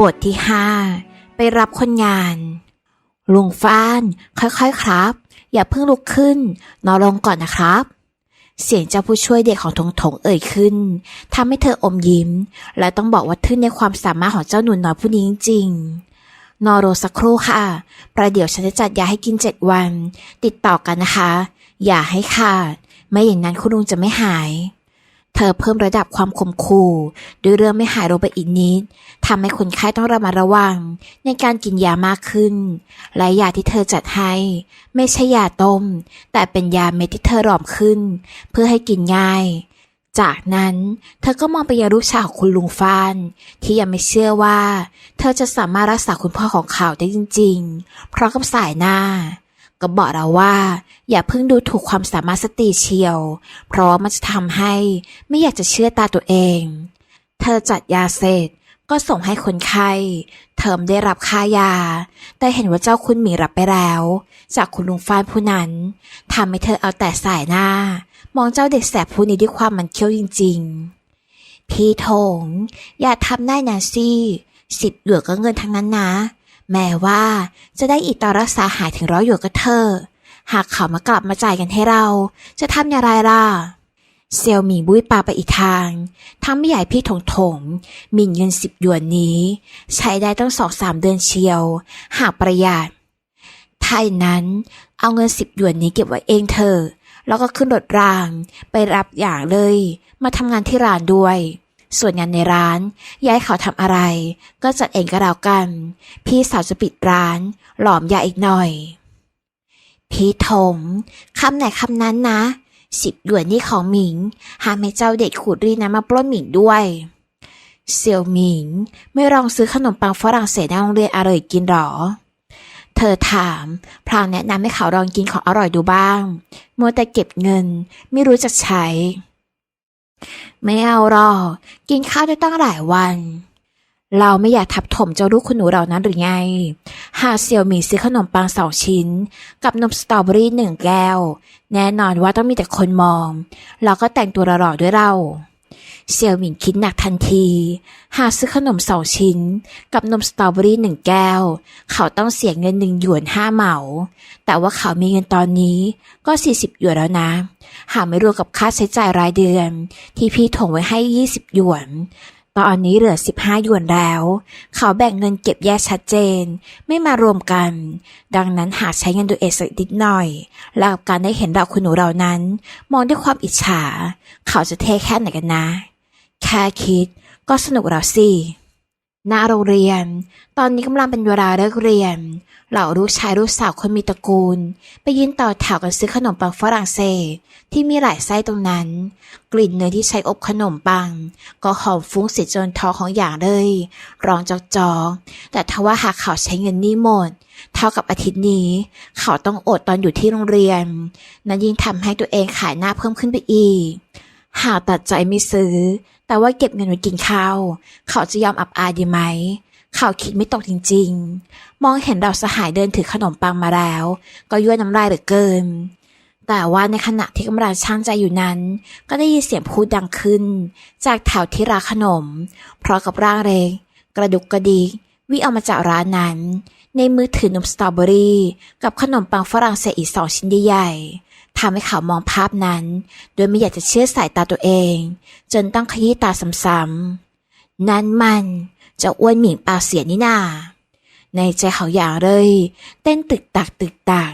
บทที่ห้าไปรับคนงาน ลุงฟ้าน ค่อยๆครับ อย่าเพิ่งลุกขึ้น นอนลงก่อนนะครับ เสียงเจ้าผู้ช่วยเด็กของทงทงเอ่ยขึ้นทำให้เธออมยิ้ม และต้องบอกว่าทึ่งในความสามารถของเจ้าหนูน้อยผู้นี้จริงๆนอโรสักครู่ค่ะ ประเดี๋ยวฉันจะจัดยาให้กินเจ็ดวัน ติดต่อกันนะคะ อย่าให้ขาด ไม่อย่างนั้นคุณลุงจะไม่หาย เธอเพิ่มระดับความขมขู่ด้วยเรื่องไม่หายลงไปอีกนิดทำให้คนไข้ต้องระมัดระวัง ในการกินยามากขึ้น และยาที่เธอจัดให้ ไม่ใช่ยาต้ม แต่เป็นยาเม็ดที่เธอหลอมขึ้น เพื่อให้กินง่าย จากนั้น เธอก็มองไปยังลูกชายของคุณลุงฟาน ที่ยังไม่เชื่อว่า เธอจะสามารถรักษาคุณพ่อของเขาได้จริงๆเพราะกับสายหน้า ก็บอกเราว่า อย่าเพิ่งดูถูกความสามารถสตรีเชียว เพราะมันจะทำให้ไม่อยากจะเชื่อตาตัวเอง เธอจัดยาเสร็จก็ส่งให้คนไข้ เทอมได้รับค่ายา แต่เห็นว่าเจ้าคุณหมีรับไปแล้ว จากคุณลุงฟ้านผู้นั้นทำให้เธอเอาแต่สายหน้า มองเจ้าเด็กแสบผู้นี้ด้วยความมันเคี้ยวจริง ๆ พี่ธงอย่าทำได้นะซี่สิบหยวนก็เงินทั้งนั้นนะ แม้ว่าจะได้อีกตอรักษาหายถึงร้อยหยวนก็เถอะหากเขามากลับมาจ่ายกันให้เรา จะทำอย่างไรล่ะ เซียวหมิงบุ้ยปาไปอีกทางทำไม่ใหญ่พี่ถงถงหมินเงินสิบหยวนนี้ ใช้ได้ตั้งสองสามเดือนเชียว หากประหยัดถ้าอย่างนั้นเอาเงินสิบหยวนนี้เก็บไว้เองเถอะแล้วก็ขึ้นรถราง ไปรับอย่างเลย มาทำงานที่ร้านด้วย ส่วนงานในร้านย้ายเขาทำอะไร ก็จัดเองก็แล้วกัน พี่สาวจะปิดร้าน หลอมยาอีกหน่อย พี่ถมคำไหนคำนั้นนะ สิบหยวนนี่ของหมิง หาไม่เจ้าเด็กขูดรีนะมาปล้นหมิงด้วยเสี่ยวหมิง ไม่ลองซื้อขนมปังฝรั่งเศสในโรงเรียนอร่อยกินหรอ เธอถามพรางแนะนำให้เขาลองกินของอร่อยดูบ้างมัวแต่เก็บเงิน ไม่รู้จักใช้ ไม่เอาหรอก กินข้าวได้ตั้งหลายวัน เราไม่อยากทับถมเจ้าลูกคุณหนูเรานั้นหรือไง หากเสี่ยวหมี่ซื้อขนมปังสองชิ้น กับนมสตรอเบอรี่หนึ่งแก้ว แน่นอนว่าต้องมีแต่คนมองแล้วก็แต่งตัวหล่อด้วยเรา เสี่ยวหมิงคิดหนักทันที หากซื้อขนมสองชิ้น กับนมสตรอเบอรี่หนึ่งแก้ว เขาต้องเสียเงินหนึ่งหยวนห้าเหมา แต่ว่าเขามีเงินตอนนี้ก็สี่สิบหยวนแล้วนะ หากไม่รวมกับค่าใช้จ่ายรายเดือน ที่พี่ถงไว้ให้ยี่สิบหยวน ตอนนี้เหลือสิบห้าหยวนแล้ว เขาแบ่งเงินเก็บแยกชัดเจน ไม่มารวมกัน ดังนั้นหากใช้เงินตัวเองสักนิดหน่อย แล้วกับการได้เห็นเราคุณหนูเรานั้น มองด้วยความอิจฉา เขาจะเท่แค่ไหนกันนะ แค่คิดก็สนุกแล้วสิหน้าโรงเรียน ตอนนี้กำลังเป็นเวลาเลิกเรียน เหล่าลูกชายลูกสาวคนมีตระกูล ไปยืนต่อแถวกันซื้อขนมปังฝรั่งเศส ที่มีหลายไส้ตรงนั้น กลิ่นเนยที่ใช้อบขนมปัง ก็หอมฟุ้งเสียจนท้อของอย่างเลยร้องจอกจอกๆแต่ทว่าหากเขาใช้เงินนี่หมด เท่ากับอาทิตย์นี้ เขาต้องอดตอนอยู่ที่โรงเรียน นั้นยิ่งทำให้ตัวเองขายหน้าเพิ่มขึ้นไปอีกหากตัดใจไม่ซื้อ แต่ว่าเก็บเงินไว้กินข้าว เขาจะยอมอับอายดีไหม เขาคิดไม่ตกจริง ๆ มองเห็นเราสหายเดินถือขนมปังมาแล้ว ก็ยั่วน้ำลายเหลือเกิน แต่ว่าในขณะที่กำลังช่างใจอยู่นั้น ก็ได้ยินเสียงพูดดังขึ้น จากแถวที่ร้านขนม เพราะกับร่างเล็กกระดุกกระดิกวิ่งออกมาจากร้านนั้น ในมือถือนมสตรอเบอรี่ กับขนมปังฝรั่งเศสอีกสองชิ้นใหญ่ๆำให้เขามองภาพนั้น โดยไม่อยากจะเชื่อสายตาตัวเอง จนต้องขยี้ตาซ้ำๆนั่นมันจะอ้วนหมิงปาเสียนี่นาในใจเขาอย่างเลย เต้นตึกตักตึกตัก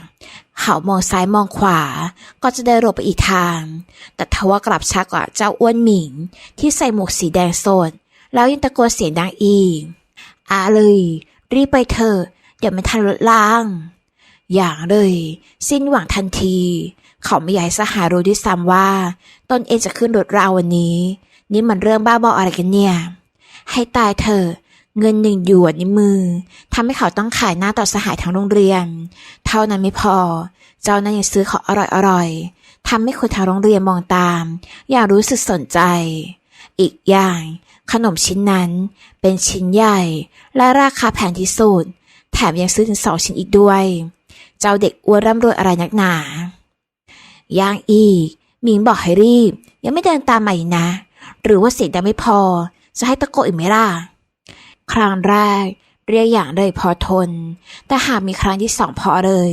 เขามองซ้ายมองขวา ก็จะได้หลบไปอีกทาง แต่ทว่ากลับช้ากว่าเจ้าอ้วนหมิง ที่ใส่หมวกสีแดงสด แล้วยังตะโกนเสียงดังอีกอาเลย รีบไปเถอะเดี๋ยวไม่ทันรถล่าง อย่างเลย สิ้นหวังทันที เขาไม่อยากให้สหายรู้ด้วยซ้ำว่า ตนเองจะขึ้นรถราวันนี้ นี่มันเรื่องบ้าบออะไรกันเนี่ย ให้ตายเถอะเงินหนึ่งหยวนในมือทำให้เขาต้องขายหน้าต่อสหายทั้งโรงเรียน เท่านั้นไม่พอ เจ้านั้นยังซื้อของอร่อยๆทำให้คนทางโรงเรียนมองตาม อย่างรู้สึกสนใจ อีกอย่าง ขนมชิ้นนั้นเป็นชิ้นใหญ่ และราคาแพงที่สุด แถมยังซื้อถึงสองชิ้นอีกด้วย เจ้าเด็กอ้วนร่ำรวยอะไรนักหนา ย่างอีกหมิงบอกให้รีบ ยังไม่เดินตามมาอีกนะ หรือว่าเสียงดังไม่พอ จะให้ตะโกนอีกไหมล่ะ ครั้งแรก เรียกอย่างเลยพอทน แต่หากมีครั้งที่สองพอเลย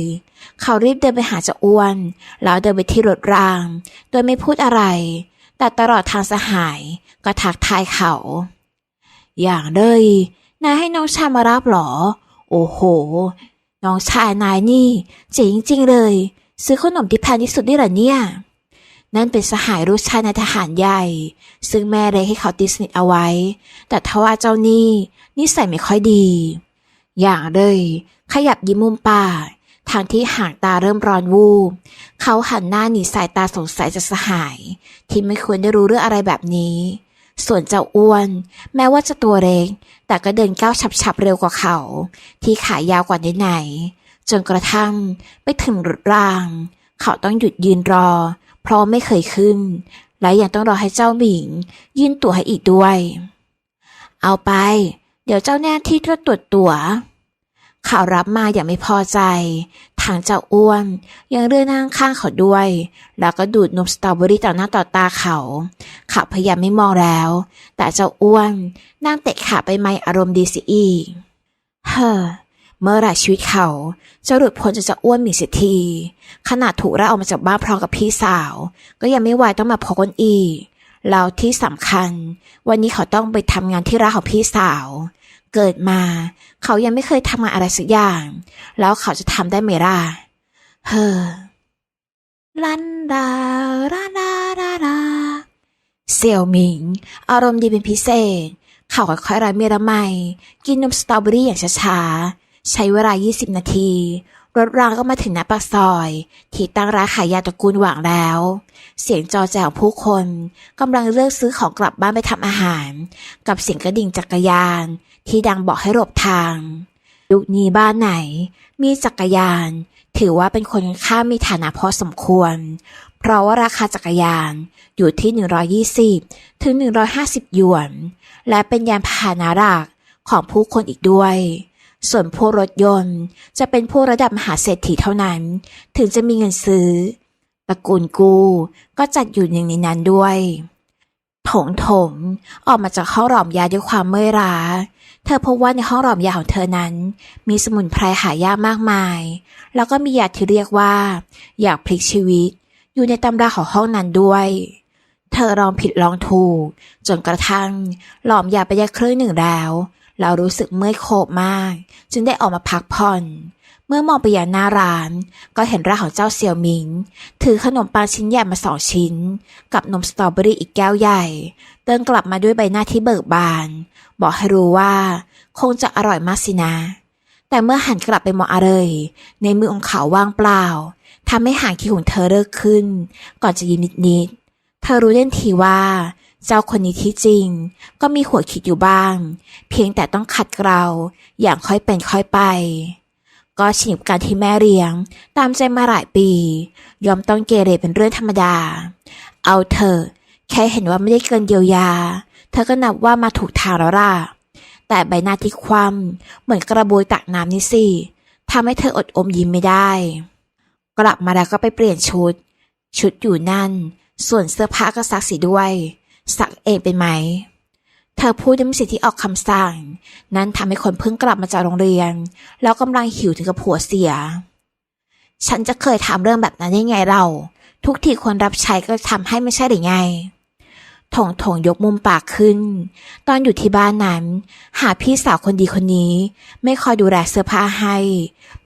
เขารีบเดินไปหาเจ้าอ้วน แล้วเดินไปที่รถราง โดยไม่พูดอะไร แต่ตลอดทางสหายก็ทักทายเขา อย่างเลยนายให้น้องชายมารับหรอ โอ้โห น้องชายนายนี่เจ๋งจริงเลย ซื้อขนมที่แพงที่สุดได้เหรอเนี่ย นั่นเป็นสหายรู้ชายในทหารใหญ่ ซึ่งแม่เลยให้เขาตีสนิทเอาไว้ แต่ทว่าเจ้านี่นิสัยไม่ค่อยดี อย่างเลย ขยับยิ้มมุมปากทางที่หางตาเริ่มร้อนวูบเขาหันหน้าหนีสายตาสงสัยจากสหาย ที่ไม่ควรได้รู้เรื่องอะไรแบบนี้ ส่วนเจ้าอ้วน แม้ว่าจะตัวเล็กแต่ก็เดินก้าวฉับๆเร็วกว่าเขา ที่ขายาวกว่าไหน จนกระทั่งไปถึงรถราง เขาต้องหยุดยืนรอ เพราะไม่เคยขึ้น และยังต้องรอให้เจ้าหมิง ยื่นตั๋วให้อีกด้วย เอาไป เดี๋ยวเจ้าแน่ที่ตรวจตรวจตั๋วเขารับมาอย่างไม่พอใจ ทางเจ้าอ้วน ยังเลื่อนนั่งข้างเขาด้วย แล้วก็ดูดนมสตรอเบอรี่ต่อหน้าต่อตาเขา เขาพยายามไม่มองแล้ว แต่เจ้าอ้วนนั่งเตะขาไปไม่อารมณ์ดีสิอีกเฮ้อ เมื่อไรชีวิตเขาจะหลุดพ้นจากจ้าอ้วนหมีเสียที ขนาดถูกไล่ออกมาจากบ้านพร้อมกับพี่สาว ก็ยังไม่ไหวต้องมาพบกันอีกแล้วที่สำคัญ วันนี้เขาต้องไปทำงานที่ร้านของพี่สาว เกิดมา เขายังไม่เคยทำงานอะไรสักอย่าง แล้วเขาจะทำได้ไหมล่ะเฮ้อลันดาลาลาลาลาเสี่ยวหมิง อารมณ์ดีเป็นพิเศษ เขาค่อยๆระเมียระไมกินนมสตรอเบอรี่อย่างช้าๆ ใช้เวลา 20 นาที รถรางก็มาถึงหน้าปากซอย ที่ตั้งร้านขายยาตระกูลหว่างแล้ว เสียงจอแจของผู้คนกำลังเลือกซื้อของกลับบ้านไปทำอาหาร กับเสียงกระดิ่งจักรยาน ที่ดังบอกให้หลบทางยุคนี้บ้านไหน มีจักรยาน ถือว่าเป็นคนข้ามมีฐานะพอสมควร เพราะว่าราคาจักรยานอยู่ที่ 120 ถึง 150 หยวน และเป็นยานพาหนะหลักของผู้คนอีกด้วย ส่วนพวกรถยนต์ จะเป็นพวกระดับมหาเศรษฐีเท่านั้น ถึงจะมีเงินซื้อ ตระกูลกูก็จัดอยู่หนึ่งในนั้นด้วยถงถงออกมาจากห้องหลอมยาด้วยความเมื่อยล้า เธอพบว่าในห้องหลอมยาของเธอนั้น มีสมุนไพรหายากมากมาย แล้วก็มียาที่เรียกว่า อยากพลิกชีวิต อยู่ในตำราของห้องนั้นด้วย เธอลองผิดลองถูก จนกระทั่งหลอมยาไปได้ครึ่งหนึ่งแล้ว เรารู้สึกเมื่อยโคบมาก จึงได้ออกมาพักผ่อน เมื่อมองไปยังหน้าร้าน ก็เห็นร่างของเจ้าเสี่ยวหมิง ถือขนมปังชิ้นใหญ่มาสองชิ้น กับนมสตรอเบอรี่อีกแก้วใหญ่ เดินกลับมาด้วยใบหน้าที่เบิกบาน บอกให้รู้ว่า คงจะอร่อยมากสินะ แต่เมื่อหันกลับไปมองอาเลย ในมือของเขาว่างเปล่าทำให้หางคิ้วของเธอเลิกขึ้น ก่อนจะยิ้มนิดๆเธอรู้เด่นทีว่า เจ้าคนนี้ที่จริง ก็มีหัวคิดอยู่บ้าง เพียงแต่ต้องขัดเกลาอย่างค่อยเป็นค่อยไป ก็ชินกับการที่แม่เลี้ยง ตามใจมาหลายปี ยอมต้องเกเรเป็นเรื่องธรรมดา เอาเถอะแค่เห็นว่าไม่ได้เกินเยียวยา เธอก็นับว่ามาถูกทางแล้วล่ะแต่ใบหน้าที่คว่ำเหมือนกระบวยตักน้ำนี่สิทำให้เธออดอมยิ้มไม่ได้ กลับมาแล้วก็ไปเปลี่ยนชุด ชุดอยู่นั่น ส่วนเสื้อผ้าก็ซักสีด้วย ซักเองเป็นไหม เธอพูดด้วยมีสิทธิที่ออกคำสั่ง นั้นทำให้คนเพิ่งกลับมาจากโรงเรียน แล้วกำลังหิวถึงกับผัวเสีย ฉันจะเคยทำเรื่องแบบนั้นได้ไงเรา ทุกทีคนรับใช้ก็ทำให้ไม่ใช่หรือไงถงถงยกมุมปากขึ้น ตอนอยู่ที่บ้านนั้น หาพี่สาวคนดีคนนี้ ไม่คอยดูแลเสื้อผ้าให้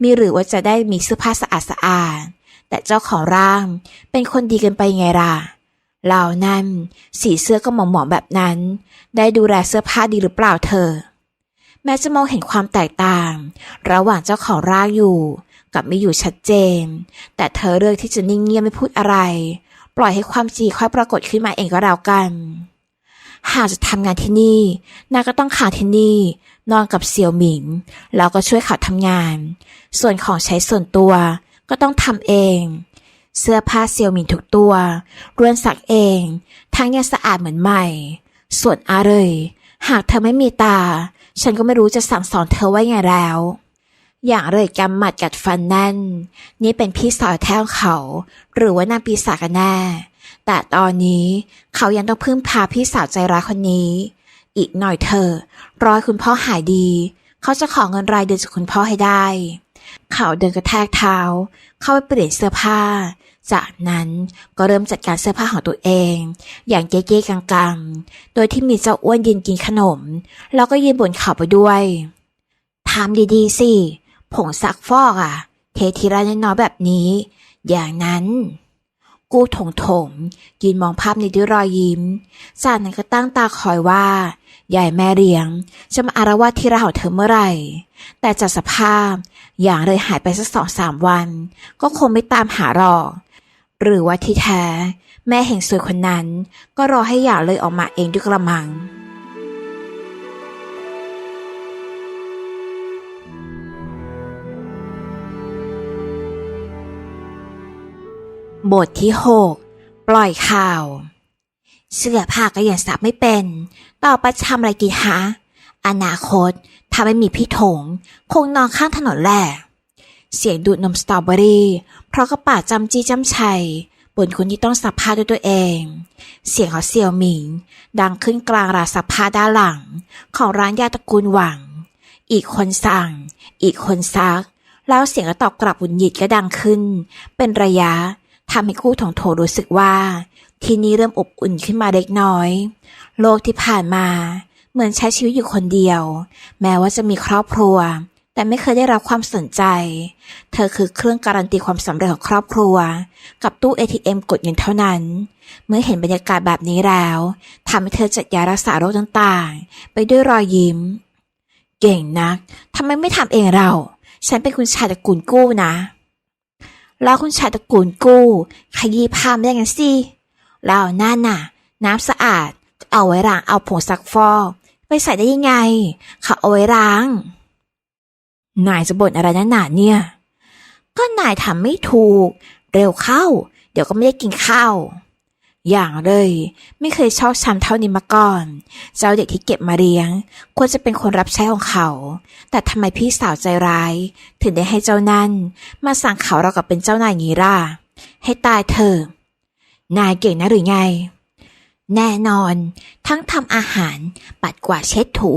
มีหรือว่าจะได้มีเสื้อผ้าสะอาดสะอาดแต่เจ้าของร่างเป็นคนดีเกินไปไงล่ะ เหล่านั้นสีเสื้อก็หมองหมองแบบนั้น ได้ดูแลเสื้อผ้าดีหรือเปล่าเธอ แม้จะมองเห็นความแตกต่าง ระหว่างเจ้าของร่างอยู่ กับไม่อยู่ชัดเจน แต่เธอเลือกที่จะนิ่งเงียบไม่พูดอะไร ปล่อยให้ความจริงค่อยปรากฏขึ้นมาเองก็แล้วกันหากจะทำงานที่นี่นางก็ต้องค้าที่นี่ นอนกับเสี่ยวหมิง แล้วก็ช่วยเขาทำงาน ส่วนของใช้ส่วนตัวก็ต้องทำเอง เสื้อผ้าเสี่ยวหมิงทุกตัวรวนสักเอง ทั้งยังสะอาดเหมือนใหม่ ส่วนอาเลย หากเธอไม่มีตา ฉันก็ไม่รู้จะสั่งสอนเธอว่าไงแล้ว อย่างเลยกำหมัดกัดฟันแน่น นี่เป็นพี่สาวแท้ของเขา หรือว่านางปีศาจกันแน่ แต่ตอนนี้เขายังต้องพึ่งพาพี่สาวใจร้ายคนนี้ อีกหน่อยเธอรอคุณพ่อหายดี เขาจะขอเงินรายเดือนจากคุณพ่อให้ได้ เขาเดินกระแทกเท้า เข้าไปเปลี่ยนเสื้อผ้า จากนั้นก็เริ่มจัดการเสื้อผ้าของตัวเอง อย่างเก๊ๆกังๆ โดยที่มีเจ้าอ้วนยืนกินขนม แล้วก็ยืนบนเขาไปด้วยทำดีๆสิผงซักฟอกอะ เททีละน้อยแบบนี้ อย่างนั้นกู้ถงถงยืนมองภาพนี้ด้วยรอยยิ้ม จากนั้นก็ตั้งตาคอยว่ายายแม่เลี้ยง จะมาอารวาสที่เราของเธอเมื่อไหร่ แต่จากสภาพ อย่างเลยหายไปสักสองสามวัน ก็คงไม่ตามหาหรอก หรือว่าที่แท้ แม่แห่งสวยคนนั้น ก็รอให้อย่างเลยออกมาเองด้วยกระมัง บทที่หกปล่อยข่าว เสื้อผ้าก็ยังซักไม่เป็น ต่อไปจะทำอะไรกินฮะ อนาคต ถ้าไม่มีพี่ถง คงนอนข้างถนนแหละเสียงดูดนมสตรอเบอรี่ เพราะกระป๋าจำจี้จำชัยบนคนที่ต้องซักผ้าด้วยตัวเอง เสียงของเสี่ยวหมิง ดังขึ้นกลางร้านซักผ้าด้านหลัง ของร้านยาตระกูลหวัง อีกคนสั่ง อีกคนซัก แล้วเสียงก็ตอบกลับหวุนหยิดก็ดังขึ้น เป็นระยะทำให้คู่ถงโถรู้สึกว่า ที่นี่เริ่มอบอุ่นขึ้นมาเล็กน้อย โลกที่ผ่านมา เหมือนใช้ชีวิตอยู่คนเดียว แม้ว่าจะมีครอบครัว แต่ไม่เคยได้รับความสนใจ เธอคือเครื่องการันตีความสำเร็จของครอบครัว กับตู้ ATM กดเงินเท่านั้น เมื่อเห็นบรรยากาศแบบนี้แล้วทำให้เธอจัดยารักษาโรคต่างๆ ไปด้วยรอยยิ้ม เก่งนักทำไมไม่ทำเองเรา ฉันเป็นคุณชายตระกูลกู้นะแล้วคุณชายตระกูลกู้ขยี้ผ้าไม่ได้กันสิแล้วนั่นน่ะ น้ำสะอาด เอาไว้ล้างเอาผงซักฟอก ไปใส่ได้ยังไง เขาเอาไว้ล้าง นายจะบ่นอะไรนักหนาเนี่ย ก็นายทำไม่ถูก เร็วเข้า เดี๋ยวก็ไม่ได้กินข้าว อย่างเลย ไม่เคยชอบช้ำเท่านี้มาก่อน เจ้าเด็กที่เก็บมาเลี้ยง ควรจะเป็นคนรับใช้ของเขา แต่ทำไมพี่สาวใจร้าย ถึงได้ให้เจ้านั่น มาสั่งเขาเรากับเป็นเจ้านายงี้ล่ะให้ตายเถอะนายเก่งนะหรือไง แน่นอน ทั้งทำอาหาร ปัดกวาดเช็ดถู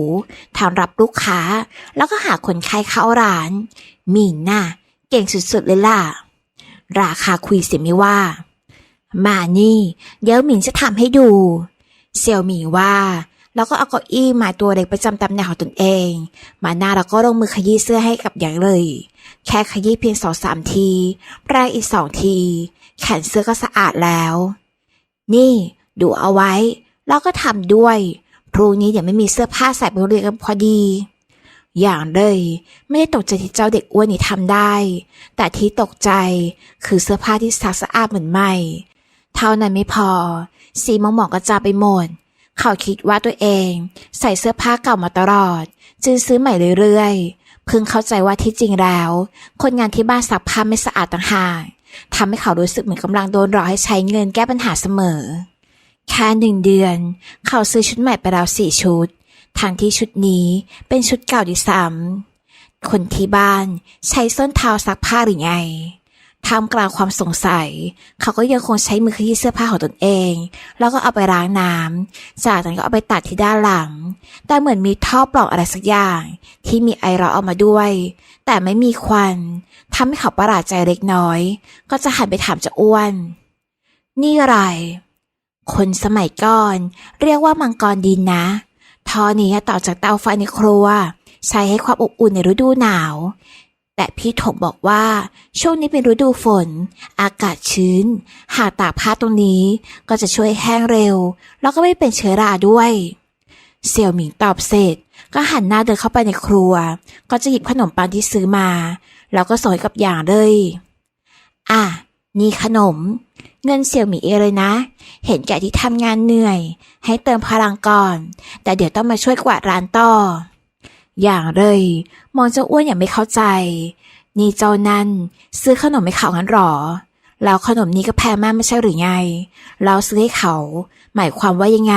ทำรับลูกค้า แล้วก็หาคนไข้เข้าร้าน มีนน่ะเก่งสุดๆเลยล่ะ ราคาคุยสียไม่ว่า มานี่ เดี๋ยวหมิงจะทำให้ดู เซียวหมิงว่า แล้วก็เอาเก้าอี้มาตัวเล็กประจำตำแหน่งของตนเอง มาหน้าแล้วก็ลงมือขยี้เสื้อให้กับอย่างเลย แค่ขยี้เพียงสองสามทีแปรงอีกสองที แขนเสื้อก็สะอาดแล้ว นี่ ดูเอาไว้ แล้วก็ทำด้วย พรุ่งนี้เดี๋ยวไม่มีเสื้อผ้าใส่ไปโรงเรียนกันพอดี อย่างเลย ไม่ได้ตกใจที่เจ้าเด็กอ้วนนี่ทำได้ แต่ที่ตกใจคือเสื้อผ้าที่ซักสะอาดเหมือนใหม่ เท่านั้นไม่พอ สีมองหมองกระจายไปหมดเขาคิดว่าตัวเองใส่เสื้อผ้าเก่ามาตลอด จึงซื้อใหม่เรื่อยๆ เพิ่งเข้าใจว่าที่จริงแล้ว คนงานที่บ้านซักผ้าไม่สะอาดต่างหากทำให้เขารู้สึกเหมือนกำลังโดนรอให้ใช้เงินแก้ปัญหาเสมอ แค่หนึ่งเดือน เขาซื้อชุดใหม่ไปแล้วสี่ชุด ทั้งที่ชุดนี้เป็นชุดเก่าดีซ้ำคนที่บ้านใช้ส้นเท้าซักผ้าหรือไงท่ามกลางความสงสัย เขาก็ยังคงใช้มือขยี้เสื้อผ้าของตนเอง แล้วก็เอาไปล้างน้ำจากนั้นก็เอาไปตัดที่ด้านหลัง แต่เหมือนมีท่อปล่องอะไรสักอย่าง ที่มีไอร้อนออกมาด้วย แต่ไม่มีควันทำให้เขาประหลาดใจเล็กน้อย ก็จะหันไปถามจ้าอ้วน นี่อะไร คนสมัยก่อนเรียกว่ามังกรดินนะท่อนี้ต่อจากเตาไฟในครัว ใช้ให้ความอบอุ่นในฤดูหนาว แต่พี่ถมบอกว่า ช่วงนี้เป็นฤดูฝน อากาศชื้น หากตากผ้าตรงนี้ก็จะช่วยแห้งเร็ว แล้วก็ไม่เป็นเชื้อราด้วย เสี่ยวหมิงตอบเสร็จ ก็หันหน้าเดินเข้าไปในครัว ก็จะหยิบขนมปังที่ซื้อมา แล้วก็ส่งให้กับหยางเลย อะนี่ขนม เงินเสี่ยวหมิงเอเลยนะ เห็นแก่ที่ทำงานเหนื่อย ให้เติมพลังก่อน แต่เดี๋ยวต้องมาช่วยกวาดร้านต่อ อย่างเลย มองเจ้าอ้วนอย่างไม่เข้าใจ นี่เจ้านั่นซื้อขนมให้เขางั้นหรอ แล้วขนมนี้ก็แพงมากไม่ใช่หรือไง เราซื้อให้เขา หมายความว่ายังไง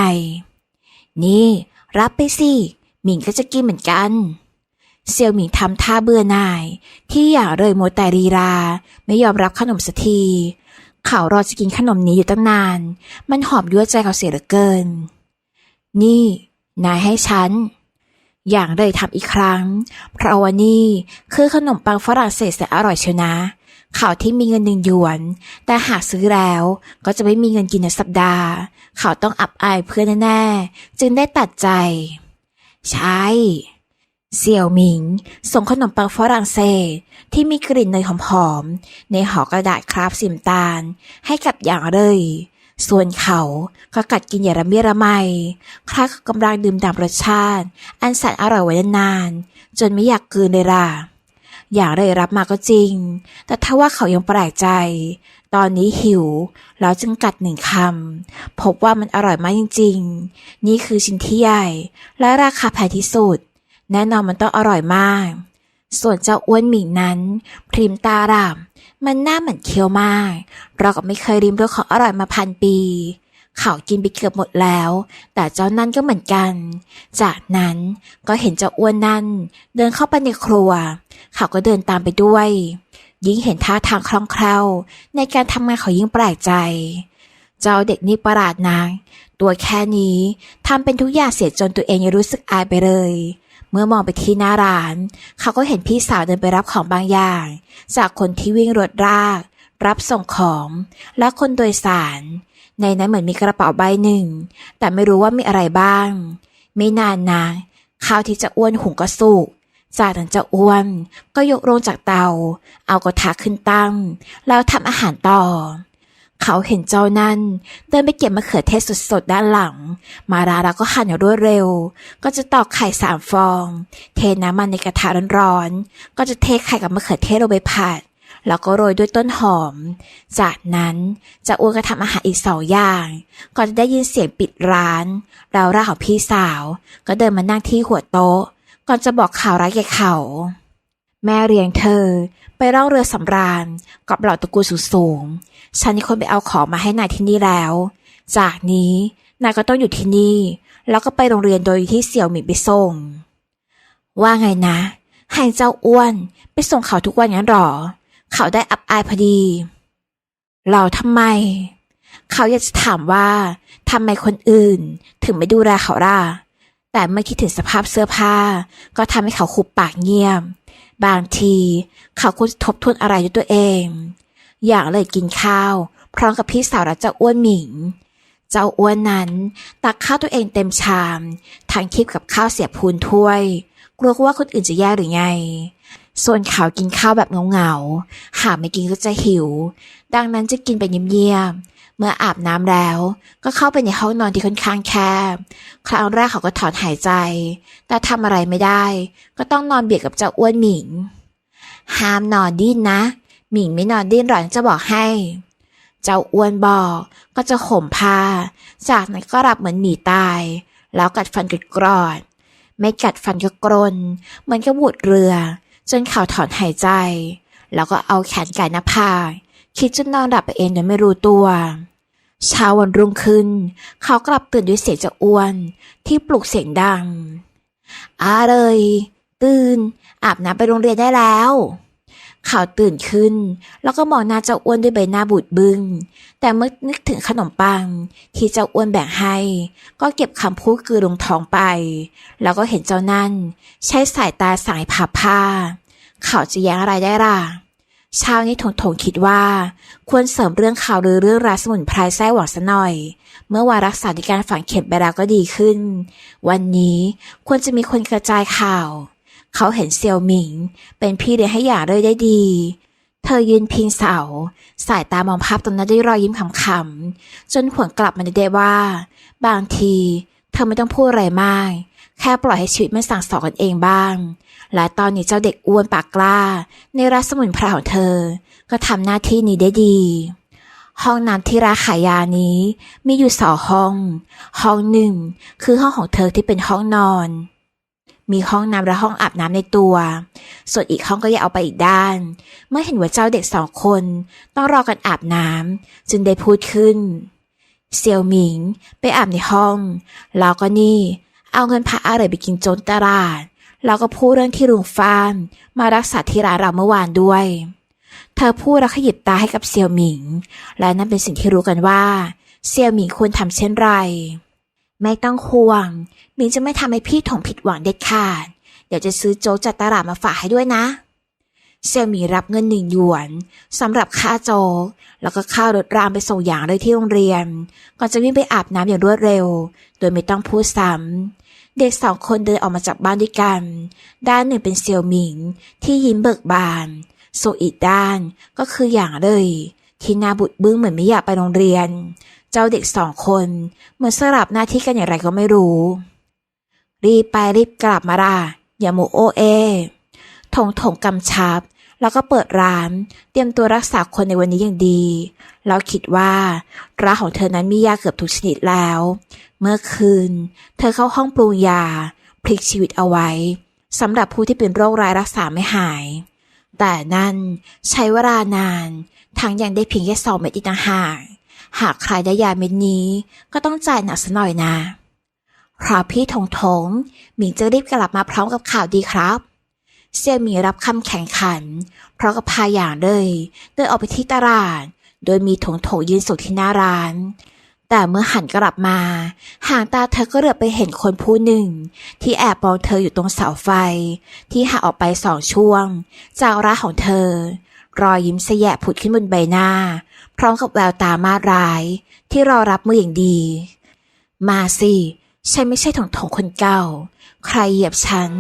นี่ รับไปสิ หมิงก็จะกินเหมือนกันเซียวหมิงทำท่าเบื่อหน่าย ที่อย่างเลยโมแต่รีรา ไม่ยอมรับขนมสักที เขารอจะกินขนมนี้อยู่ตั้งนาน มันหอมยั่วใจเขาเสียเหลือเกิน นี่ นายให้ฉัน อย่างเลยทำอีกครั้ง เพราะว่านี่คือขนมปังฝรั่งเศสแสนอร่อยเชียวนะเขาที่มีเงินหนึ่งหยวน แต่หากซื้อแล้วก็จะไม่มีเงินกินในสัปดาห์ เขาต้องอับอายเพื่อนแน่ๆ จึงได้ตัดใจ ใช่ เสี่ยวหมิง ส่งขนมปังฝรั่งเศสที่มีกลิ่นเนยหอมๆในห่อกระดาษคราบสีน้ำตาลให้กับอย่างเลย ส่วนเขาก็กัดกินอย่างระเมียระไมคล้ายกับกำลังดื่มด่ำรสชาติ อันแสนอร่อยไว้นานๆจนไม่อยากกืนเลยล่ะอย่างเลยรับมาก็จริง แต่ถ้าว่าเขายังแปลกใจ ตอนนี้หิว แล้วจึงกัดหนึ่งคำ พบว่ามันอร่อยมากจริง ๆ นี่คือชิ้นที่ใหญ่ และราคาแพงที่สุด แน่นอนมันต้องอร่อยมาก ส่วนเจ้าอ้วนหมิงนั้นพริมตาดับมันหน้าเหมือนเคี้ยวมากเราก็ไม่เคยริมรสของอร่อยมาพันปีเขากินไปเกือบหมดแล้ว แต่เจ้านั่นก็เหมือนกัน จากนั้นก็เห็นเจ้าอ้วนนั่น เดินเข้าไปในครัว เขาก็เดินตามไปด้วย ยิ่งเห็นท่าทางคล่องแคล่วในการทำงานเขายิ่งแปลกใจ เจ้าเด็กนี่ประหลาดนางตัวแค่นี้ทำเป็นทุกอย่างเสียจนตัวเองยังรู้สึกอายไปเลย เมื่อมองไปที่หน้าร้าน เขาก็เห็นพี่สาวเดินไปรับของบางอย่าง จากคนที่วิ่งรถราก รับส่งของและคนโดยสาร ในนั้นเหมือนมีกระเป๋าใบหนึ่ง แต่ไม่รู้ว่ามีอะไรบ้าง ไม่นานนะข้าวที่จะอ้วนหุงก็สุกจากนั้นจะอ้วน ก็ยกลงจากเตา เอากระทะขึ้นตั้ง แล้วทำอาหารต่อ เขาเห็นเจ้านั่น เดินไปเก็บมะเขือเทศสดๆด้านหลัง มาราแล้วก็หั่นอย่างรวดเร็ว ก็จะตอกไข่สามฟอง เทน้ำมันในกระทะร้อนๆ ก็จะเทไข่กับมะเขือเทศลงไปผัด แล้วก็โรยด้วยต้นหอม จากนั้นจะอ้วนก็ทำอาหารอีกสองอย่าง ก่อนจะได้ยินเสียงปิดร้านเราร่าของพี่สาว ก็เดินมานั่งที่หัวโต๊ะ ก่อนจะบอกข่าวร้ายแก่เขาแม่เรียงเธอ ไปร่องเรือสำราญกับเหล่าตระกูลสูง ฉันคนไปเอาของมาให้นายที่นี่แล้ว จากนี้นายก็ต้องอยู่ที่นี่ แล้วก็ไปโรงเรียนโดยที่เสี่ยวหมิงไปส่ง ว่าไงนะ ให้เจ้าอ้วนไปส่งเขาทุกวันงั้นหรอ เขาได้อับอายพอดีเราทำไม เขาอยากจะถามว่าทำไมคนอื่นถึงไม่ดูแลเขาล่ะ แต่เมื่อคิดถึงสภาพเสื้อผ้า ก็ทำให้เขาขุบปากเงียบบางทีเขาควรจะทบทวนอะไรด้วยตัวเอง อย่างเลยกินข้าว พร้อมกับพี่สาวและเจ้าอ้วนหมิง เจ้าอ้วนนั้นตักข้าวตัวเองเต็มชามทั้งคิดกับข้าวเสียบพูนถ้วย กลัวว่าคนอื่นจะแย่หรือไง ส่วนเขากินข้าวแบบเงาๆหากไม่กินก็จะหิว ดังนั้นจะกินไปเงียบๆเมื่ออาบน้ำแล้ว ก็เข้าไปในห้องนอนที่ค่อนข้างแคบครั้งแรกเขาก็ถอนหายใจ แต่ทำอะไรไม่ได้ ก็ต้องนอนเบียดกับเจ้าอ้วนหมิงห้ามนอนดิ้นนะ หมิงไม่นอนดิ้นหรอกจะบอกให้ เจ้าอ้วนบอกก็จะข่มผ้า จากนั้นก็หลับเหมือนหมีตาย แล้วกัดฟันกรกรอด ไม่กัดฟันก็กรนเหมือนกับบูดเรือ จนเขาถอนหายใจ แล้วก็เอาแขนไก่หน้าผากคิดจนนอนหลับไปเองโดยไม่รู้ตัวเช้าวันรุ่งขึ้น เขากลับตื่นด้วยเสียงเจะอ้วน ที่ปลุกเสียงดังอาเลย ตื่น อาบน้ำไปโรงเรียนได้แล้ว ขาตื่นขึ้น แล้วก็มองหน้าเจ้าอ้วนด้วยใบหน้าบูดบึง้ง แต่เมื่อนึกถึงขนมปัง ที่เจ้าอ้วนแบ่งให้ ก็เก็บคำพูดคือลงท้องไป แล้วก็เห็นเจ้านั่น ใช้สายตาสายผ่าผ้า เขาจะแย้งอะไรได้ล่ะเช้านี้ถงถงคิดว่า ควรเสริมเรื่องข่าวหรือเรื่องราสมุนไพรไส้หวังซะหน่อย เมื่อวารักษาในการฝังเข็มไปแล้วก็ดีขึ้น วันนี้ควรจะมีคนกระจายข่าว เขาเห็นเซียวหมิง เป็นพี่เลี้ยงให้หย่าเลยได้ดี เธอยืนพิงเสา สายตามองภาพตรงนั้นด้วยรอยยิ้มขำๆจนหวนกลับมาได้ว่า บางที เธอไม่ต้องพูดอะไรมาก แค่ปล่อยให้ชีวิตมันสั่งสอนกันเองบ้าง และตอนนี้เจ้าเด็กอ้วนปากกล้า ในรัสมุนไพรของเธอ ก็ทำหน้าที่นี้ได้ดีห้องน้ำที่ร้านขายยานี้มีอยู่สองห้อง ห้องหนึ่งคือห้องของเธอที่เป็นห้องนอน มีห้องน้ำและห้องอาบน้ำในตัว ส่วนอีกห้องก็แยกเอาไปอีกด้าน เมื่อเห็นว่าเจ้าเด็กสองคน ต้องรอกันอาบน้ำจึงได้พูดขึ้น เซียวหมิงไปอาบในห้อง แล้วก็นี่ เอาเงินพาอาเหรยไปกินโจนตลาด แล้วก็พูดเรื่องที่ลุงฟานมารักษาที่ร้านเราเมื่อวานด้วย เธอพูดแล้วขยิบตาให้กับเซียวหมิง และนั่นเป็นสิ่งที่รู้กันว่า เซียวหมิงควรทำเช่นไร ไม่ต้องห่วง มิงจะไม่ทำให้พี่ถงผิดหวังเด็ดขาด เดี๋ยวจะซื้อโจ๊กจากตลาดมาฝากให้ด้วยนะเสี่ยวหมีรับเงินหนึ่งหยวนสำหรับค่าโจ๊กแล้วก็ค่าวรถรามไปส่งอย่างเลยที่โรงเรียน ก่อนจะวิ่งไปอาบน้ำอย่างรวดเร็ว โดยไม่ต้องพูดซ้ำเด็กสองคนเดินออกมาจากบ้านด้วยกัน ด้านหนึ่งเป็นเสี่ยวหมิงที่ยิ้มเบิกบานส่วนอีกด้านก็คืออย่างเลยที่นาบุดบึ้งเหมือนไม่อยากไปโรงเรียน เจ้าเด็กสองคน เหมือนสลับหน้าที่กันอย่างไรก็ไม่รู้ รีบไปรีบกลับมาล่ะอย่าโมโอเอถงถงกำชับ แล้วก็เปิดร้าน เตรียมตัวรักษาคนในวันนี้อย่างดีแล้วคิดว่าร้านของเธอนั้นมียาเกือบทุกชนิดแล้ว เมื่อคืน เธอเข้าห้องปรุงยา พลิกชีวิตเอาไว้สำหรับผู้ที่เป็นโรคร้ายรักษาไม่หาย แต่นั่นใช้เวลานาน ทั้งยังได้เพียงแค่สองเม็ดอีกต่างหาก หากใครได้ยาเม็ดนี้ก็ต้องจ่ายหนักสักหน่อยนะครับพี่ถงถงหมิงจะรีบกลับมาพร้อมกับข่าวดีครับเสี่ยหมีรับคำแข่งขันเพราะกับพาอย่างเลยเดินออกไปที่ตลาด โดยมีถงถงยืนสูที่หน้าร้าน แต่เมื่อหันกลับมา ห่างตาเธอก็เหลือบไปเห็นคนผู้หนึ่ง ที่แอบมองเธออยู่ตรงเสาไฟ ที่ห่างออกไปสองช่วง จากร้านของเธอ รอยยิ้มแสยะผุดขึ้นบนใบหน้า พร้อมกับแววตามาร้าย ที่รอรับมืออย่างดี มาสิ ฉันไม่ใช่ถงถงคนเก่า ใครเหยียบฉัน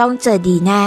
ต้องเจอดีแน่